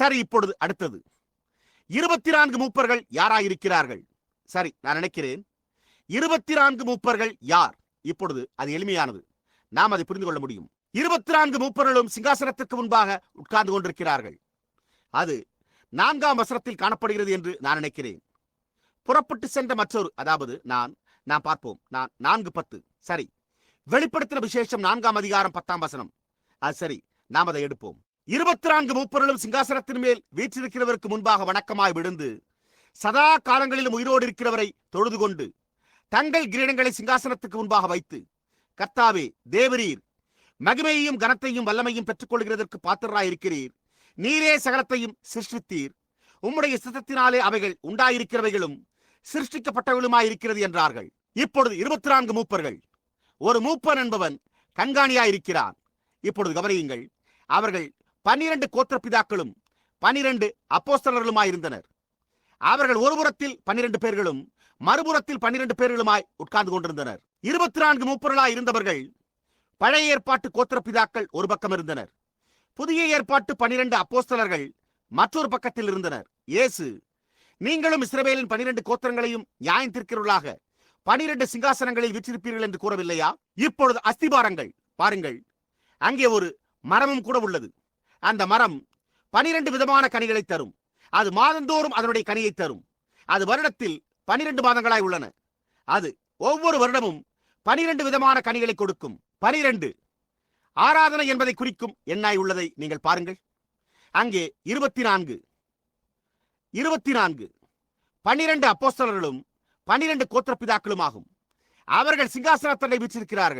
சரி இப்பொழுது அடுத்தது. இருபத்தி நான்கு மூப்பர்கள் யாராயிருக்கிறார்கள்? சரி நான் நினைக்கிறேன். இருபத்தி நான்கு மூப்பர்கள் யார்? இப்பொழுது அது எளிமையானது. நாம் அதை புரிந்து கொள்ள முடியும். இருபத்தி நான்கு மூப்பர்களும் சிங்காசனத்திற்கு முன்பாக உட்கார்ந்து கொண்டிருக்கிறார்கள். அது நான்காம் வசனத்தில் காணப்படுகிறது என்று நான் நினைக்கிறேன். புறப்பட்டு சென்ற மற்றொரு அதாவது நான் நாம் பார்ப்போம். நான் நான்கு பத்து. சரி. வெளிப்படுத்தின விசேஷம் நான்காம் அதிகாரம் பத்தாம் வசனம். அது சரி. நாம் அதை எடுப்போம். இருபத்தி நான்கு மூப்பர்களும் சிங்காசனத்தின் மேல் வீற்றிருக்கிறவருக்கு முன்பாக வணக்கமாய் விழுந்து சதா காலங்களிலும் உயிரோடு இருக்கிறவரை தொழுது கொண்டு தங்கள் கிரீடங்களை சிங்காசனத்துக்கு முன்பாக வைத்து கர்த்தாவே தேவரீர் மகிமையையும் கனத்தையும் வல்லமையும் பெற்றுக்கொள்கிறதற்கு பாத்திரராய் இருக்கிறீர் நீரே சகலத்தையும் சிருஷ்டித்தீர். உம்முடைய சித்தத்தினாலே அவைகள் உண்டாயிருக்கிறவைகளும் சிருஷ்டிக்கப்பட்டவர்களுமாய் இருக்கிறது என்றார்கள். இப்பொழுது இருபத்தி நான்கு மூப்பர்கள் ஒரு மூப்பன் என்பவன் கண்காணியாயிருக்கிறான். இப்பொழுது கவனியுங்கள் அவர்கள் பன்னிரண்டு கோத்திரப்பிதாக்களும் பனிரெண்டு அப்போஸ்தலர்களுமாயிருந்தனர். அவர்கள் ஒருபுறத்தில் பன்னிரண்டு பேர்களும் மறுபுறத்தில் பன்னிரண்டு பேர்களுமாய் உட்கார்ந்து கொண்டிருந்தனர். இருபத்தி நான்கு மூப்பர்களாய் இருந்தவர்கள் பழைய ஏற்பாட்டு கோத்திரப்பிதாக்கள் ஒரு பக்கம் இருந்தனர். புதிய ஏற்பாட்டு பனிரெண்டு அப்போஸ்தலர்கள் மற்றொரு பக்கத்தில் இருந்தனர். இயேசு நீங்களும் இஸ்ரவேலின் பனிரெண்டு கோத்திரங்களையும் நியாயம் தீர்க்கிறவர்களாக பனிரெண்டு சிங்காசனங்களில் வீற்றிருப்பீர்கள் என்று கூறவில்லையா? இப்பொழுது அஸ்திபாரங்கள் பாருங்கள். அங்கே ஒரு மரமும் கூட உள்ளது. அந்த மரம் பனிரெண்டு விதமான கனிகளை தரும். அது மாதந்தோறும் அதனுடைய கனியை தரும். அது வருடத்தில் பனிரெண்டு மாதங்களாய் உள்ளன. அது ஒவ்வொரு வருடமும் பனிரெண்டு விதமான கனிகளை கொடுக்கும். பனிரெண்டு. ஆராதனை என்பதை குறிக்கும் எண்ணாய் உள்ளதை நீங்கள் பாருங்கள். அங்கே இருபத்தி நான்கு இருபத்தி நான்கு பன்னிரண்டு அப்போஸ்தலர்களும் பன்னிரண்டு கோத்திரப்பிதாக்களும் ஆகும். அவர்கள் சிங்காசனத்தனை வீச்சிருக்கிறார்கள்